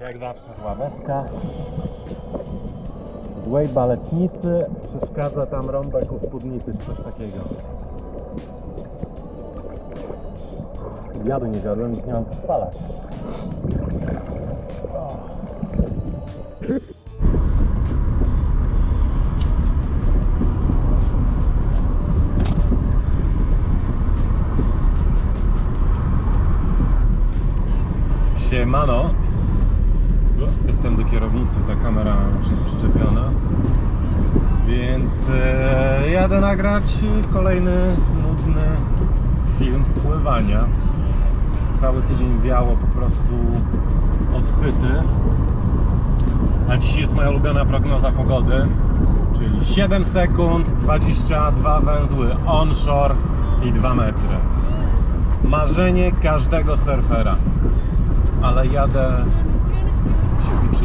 Jak zawsze ławeczka. Złej baletnicy przeszkadza tam rąbek u spódnicy czy coś takiego. Jadu nie nic nie mam spalać. Siemano. Jestem do kierownicy, ta kamera już jest przyczepiona. Więc e, jadę nagrać kolejny nudny film z pływania. Cały tydzień wiało po prostu odpyty. A dzisiaj jest moja ulubiona prognoza pogody, czyli 7 sekund, 22 węzły onshore i 2 metry. Marzenie każdego surfera ale jadę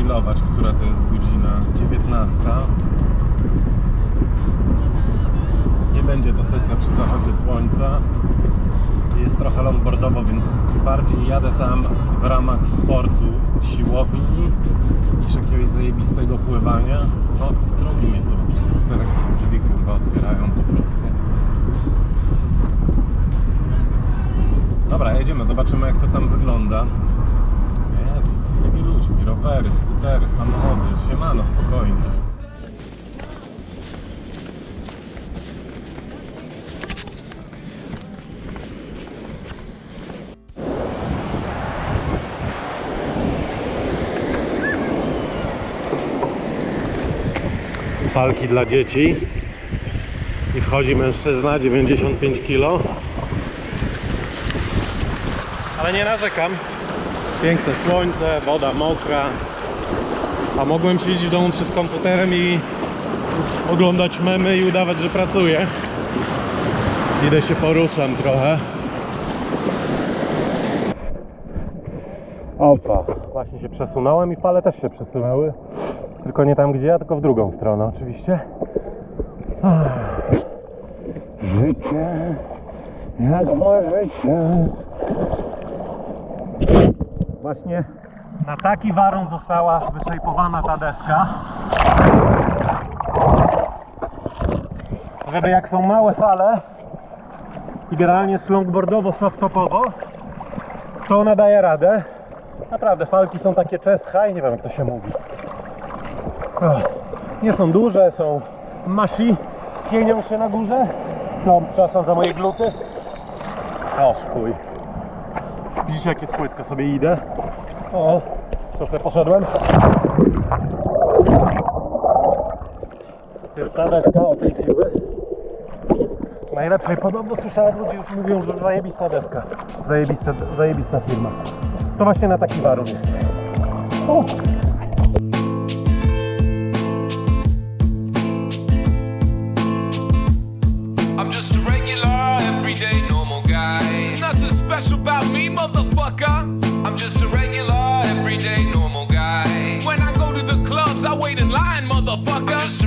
która to jest godzina 19. Nie będzie to sesja przy zachodzie słońca. Jest trochę longboardowo, więc bardziej jadę tam w ramach sportu siłowni niż jakiegoś zajebistego pływania. No, z drogi mnie tu przez te drzwi kurwa otwierają po prostu. Dobra, jedziemy, zobaczymy jak to tam wygląda. Rowery, skutery, samochody, siemano, spokojnie. Falki dla dzieci i wchodzi mężczyzna 95 kg ale nie narzekam. Piękne słońce, woda mokra. A mogłem siedzieć w domu przed komputerem i oglądać memy i udawać, że pracuję. Idę się poruszam trochę. Opa, właśnie się przesunąłem i fale też się przesunęły. Tylko nie tam gdzie ja, tylko w drugą stronę oczywiście. Życie, jak możecie. Właśnie na taki warun została wyszejpowana ta deska. Żeby jak są małe fale i generalnie jest longboardowo, soft-topowo, to ona daje radę. Naprawdę, falki są takie chest high, nie wiem jak to się mówi. Nie są duże, są masi, pienią się na górze. No, przepraszam za moje gluty. O, chuj. Widzicie jakie spłytko sobie idę? O, sobie poszedłem. Pierwsza o tej siły. Najlepszej podobno słyszałem, ludzie już mówią, że zajebista deska. Zajebista, zajebista firma. To właśnie na taki warun jest. O. motherfucker.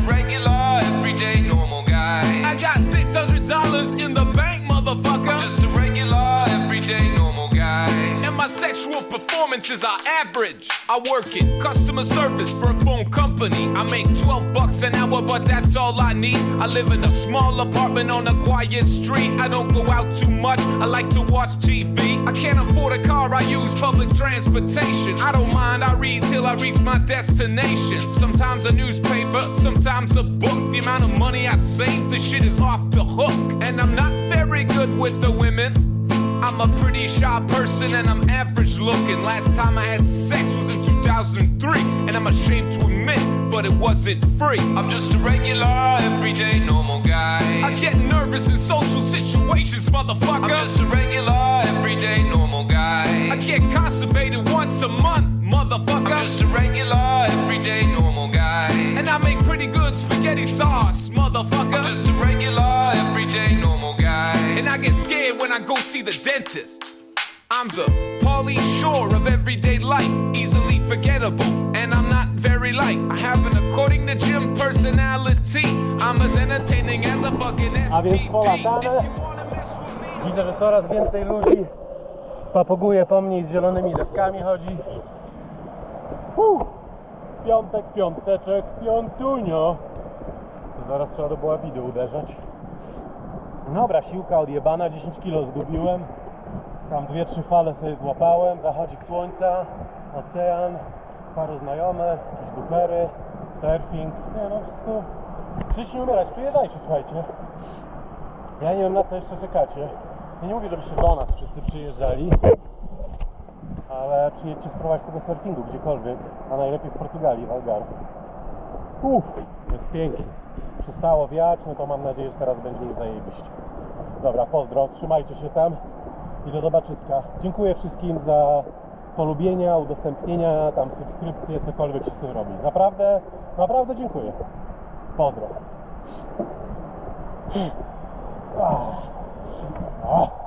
Sexual performances are average. I work in customer service for a phone company. I make 12 bucks an hour, but that's all I need. I live in a small apartment on a quiet street. I don't go out too much. I like to watch TV. I can't afford a car. I use public transportation. I don't mind. I read till I reach my destination. Sometimes a newspaper, sometimes a book. The amount of money I save, this shit is off the hook. And I'm not very good with the women. I'm a pretty shy person and I'm average looking. Last time I had sex was in 2003, and I'm ashamed to admit, but it wasn't free. I'm just a regular, everyday, normal guy. I get nervous in social situations, motherfucker. I'm just a regular, everyday, normal guy. I get constipated once a month, motherfucker. I'm just a regular, everyday, normal guy. And I make pretty good spaghetti sauce, motherfucker. I'm just a regular, everyday, normal guy. And I get scared when I go see the dentist. I'm the Pauly Shore of everyday life, easily forgettable, and I'm not very light. I have an according to Jim personality. I'm as entertaining as a fucking A więc Widzę, że coraz więcej ludzi papuguje po mnie i z zielonymi deskami chodzi. Huh. Piątek, piąteczek, piątunio. Zaraz trzeba do była widu uderzać. Dobra, siłka odjebana, 10 kg zgubiłem. Tam dwie, trzy fale sobie złapałem, zachodzik słońca, ocean, paru znajomych, jakieś dupery, surfing. Nie no, wszystko. Żyć nie umierać, przyjeżdżajcie, słuchajcie. Ja nie wiem na co jeszcze czekacie. Ja nie mówię, żebyście do nas wszyscy przyjeżdżali, ale przyjedźcie spróbować tego surfingu gdziekolwiek, a najlepiej w Portugalii, w Algarve. Uff, jest pięknie. Przestało wiać, no to mam nadzieję, że teraz będzie już zajebiście. Dobra, pozdro, trzymajcie się tam i do zobaczyska. Dziękuję wszystkim za polubienia, udostępnienia, tam subskrypcje, cokolwiek się z tym robi. Naprawdę, naprawdę dziękuję. Pozdro. Ah. Ah.